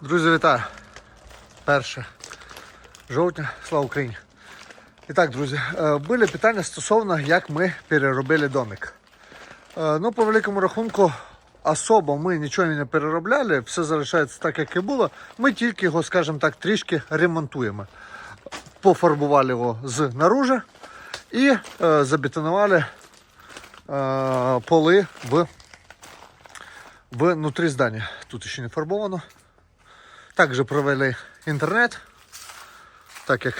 Друзі, вітаю! 1 жовтня, слава Україні! І так, друзі, е, були питання стосовно, як ми переробили домик. Е, Ну, по великому рахунку, особо ми нічого не переробляли, все залишається так, як і було. Ми тільки його, скажімо так, трішки ремонтуємо. Пофарбували його знаружи і е, забетонували поли в, внутрі здання. Тут ще не фарбовано. Також провели інтернет, так як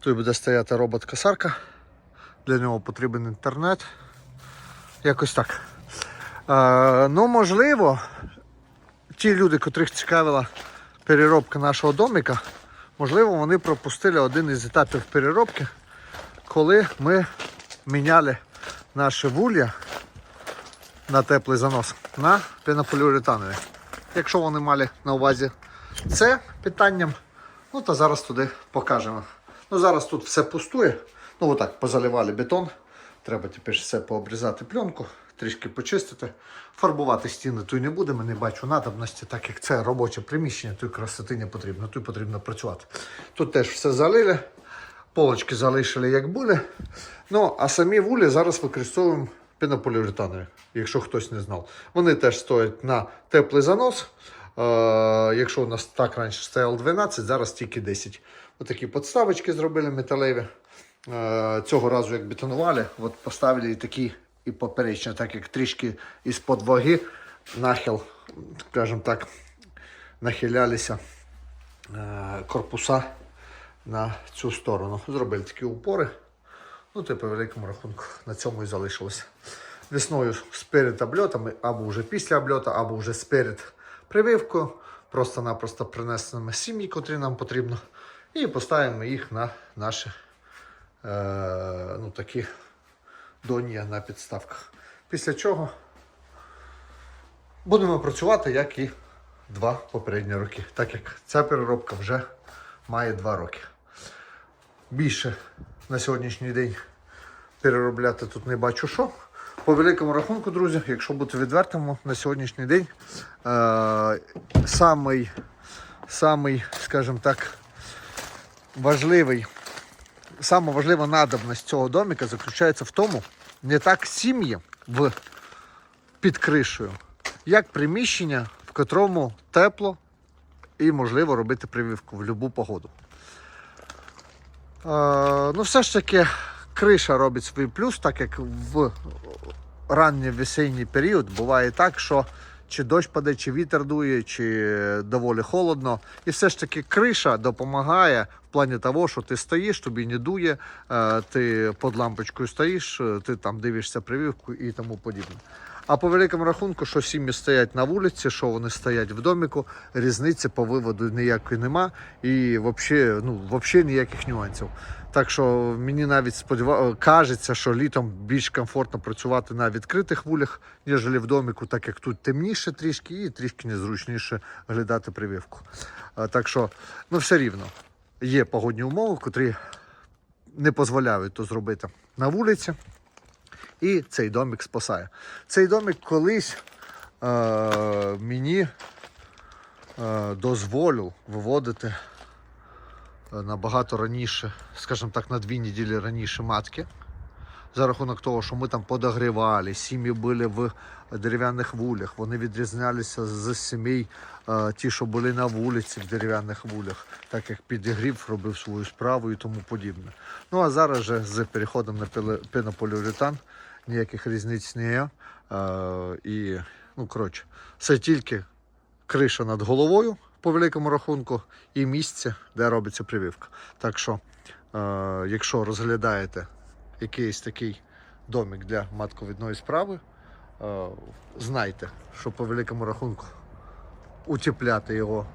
тут буде стояти робот-косарка. Для нього потрібен інтернет. Якось так. Е, ну, можливо, ті люди, котрих цікавила переробка нашого домика, можливо, вони пропустили один із етапів переробки, коли ми міняли наше вулля на теплий занос на пенополіуретанові. Якщо вони мали на увазі це питанням, ну то зараз туди покажемо. Ну зараз тут все пустує. Ну отак, позаливали бетон. Треба тепер все пообрізати пленку, трішки почистити. Фарбувати стіни тут не будемо, не бачу надобності, так як це робоче приміщення, тут красоти не потрібно, тут потрібно працювати. Тут теж все залили, полочки залишили як були. Ну, а самі вулі зараз використовуємо пенополіуретанові, якщо хтось не знав. Вони теж стоять на теплий занос. Е, якщо у нас так раніше стояло 12, зараз тільки 10. Отакі подставочки зробили металеві. Е, цього разу як бетонували, от поставили такі і поперечно, так як трішки із-под ваги нахил, скажімо так, нахилялися е, корпуса на цю сторону. Зробили такі упори. Ну, ти по великому рахунку на цьому і залишилося. Весною сперед обльотами, або вже після обльота, або вже сперед прививкою. Просто-напросто принесемо сім'ї, котрі нам потрібно, і поставимо їх на наші е, ну, такі донія на підставках. Після чого будемо працювати, як і два попередні роки, так як ця переробка вже має два роки. Більше на сьогоднішній день переробляти тут не бачу що. По великому рахунку, друзі, якщо бути відвертим, на сьогоднішній день е, самий, самий, скажімо так, важливий, сама важлива надобність цього домика заключається в тому, не так сім'ї в під кришею, як приміщення, в котрому тепло і можливо робити прививку в будь-яку погоду. Е, ну, все ж таки, криша робить свій плюс, так як в ранній весенній період буває так, що чи дощ паде, чи вітер дує, чи доволі холодно. І все ж таки криша допомагає в плані того, що ти стоїш, тобі не дує, е, ти під лампочкою стоїш, е, ти там дивишся прививку і тому подібне. А по великому рахунку, що сім'ї стоять на вулиці, що вони стоять в доміку, різниці по виводу ніякої нема і взагалі, ну, взагалі ніяких нюансів. Так що мені навіть сподіваю, кажеться, що літом більш комфортно працювати на відкритих вулях, ніж в доміку, так як тут темніше трішки і трішки незручніше глядати прививку. Так що, ну все рівно, є погодні умови, котрі не дозволяють то зробити на вулиці. І цей домик спасає. Цей домик колись е, мені е, дозволив виводити е, набагато раніше, скажімо так, на дві неділі раніше матки. За рахунок того, що ми там подогрівали, сім'ї були в дерев'яних вулях, вони відрізнялися з сімей, е, ті, що були на вулиці в дерев'яних вулях, так як підігрів робив свою справу і тому подібне. Ну а зараз же з переходом на пенополіуретан ніяких різниць не є. І, ну, коротше, це тільки криша над головою по великому рахунку і місце, де робиться прививка. Так що, якщо розглядаєте якийсь такий домик для матковідної справи, знайте, що по великому рахунку утепляти його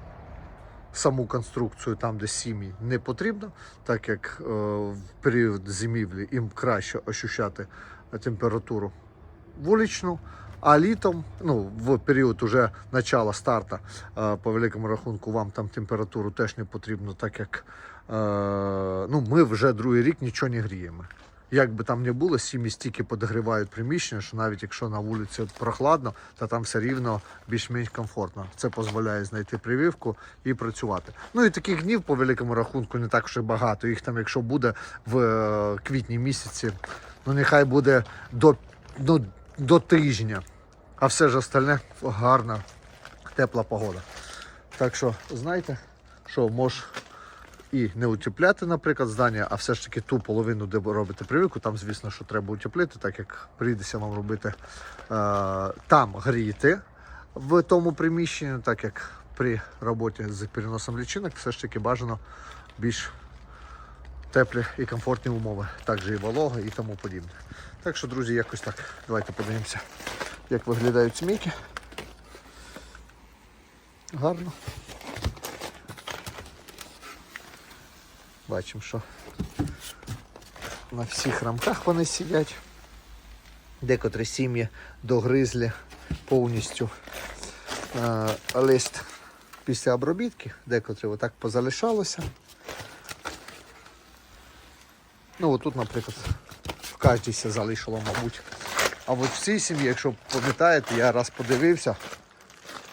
саму конструкцію там, де сім'ї не потрібно, так як е, в період зимівлі їм краще ощущати температуру вуличну. А літом, ну, в період уже начала старта, е, по великому рахунку, вам там температуру теж не потрібно, так як е, ну, ми вже другий рік нічого не гріємо. Як би там не було, сім'ї стільки подогрівають приміщення, що навіть якщо на вулиці прохладно, то там все рівно більш-менш комфортно. Це дозволяє знайти прививку і працювати. Ну і таких днів по великому рахунку не так вже багато. Їх там, якщо буде в е, квітні місяці, ну нехай буде до, до, до тижня. А все ж остальне гарна, тепла погода. Так що, знаєте, що можеш і не утепляти, наприклад, здання, а все ж таки ту половину, де робите прививку, там, звісно, що треба утеплити, так як прийдеться вам робити е, там гріти в тому приміщенні, так як при роботі з переносом лічинок, все ж таки бажано більш теплі і комфортні умови. Також і волога і тому подібне. Так що, друзі, якось так. Давайте подивимося, як виглядають смійки. Гарно. Бачимо, що на всіх рамках вони сидять. Декотрі сім'ї догризлі повністю е, лист після обробітки, декотрі отак позалишалося. Ну, отут, наприклад, в кожній залишило, мабуть. А от в цій сім'ї, якщо пам'ятаєте, я раз подивився,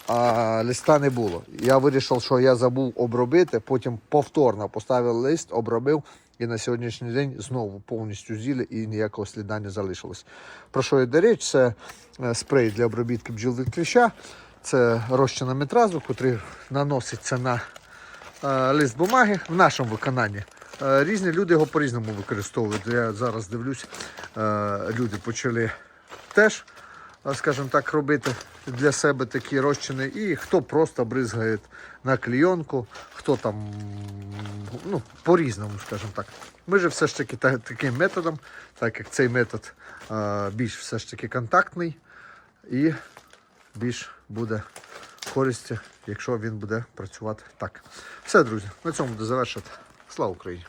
а листа не було. Я вирішив, що я забув обробити, потім повторно поставив лист, обробив, і на сьогоднішній день знову повністю з'їли і ніякого сліда не залишилось. Про що йде річ? Це е, спрей для обробітки бджіл від кліща, це розчина метразу, який наноситься на е, лист бумаги в нашому виконанні. Е, Різні люди його по-різному використовують. Я зараз дивлюсь, люди почали теж, скажімо так, робити для себе такі розчини. І хто просто бризгає на клійонку, хто там ну, по-різному, скажімо так. Ми же все ж таки та- таким методом, так як цей метод більш все ж таки контактний і більш буде користі, якщо він буде працювати так. Все, друзі, на цьому буду завершити. Слава Україні!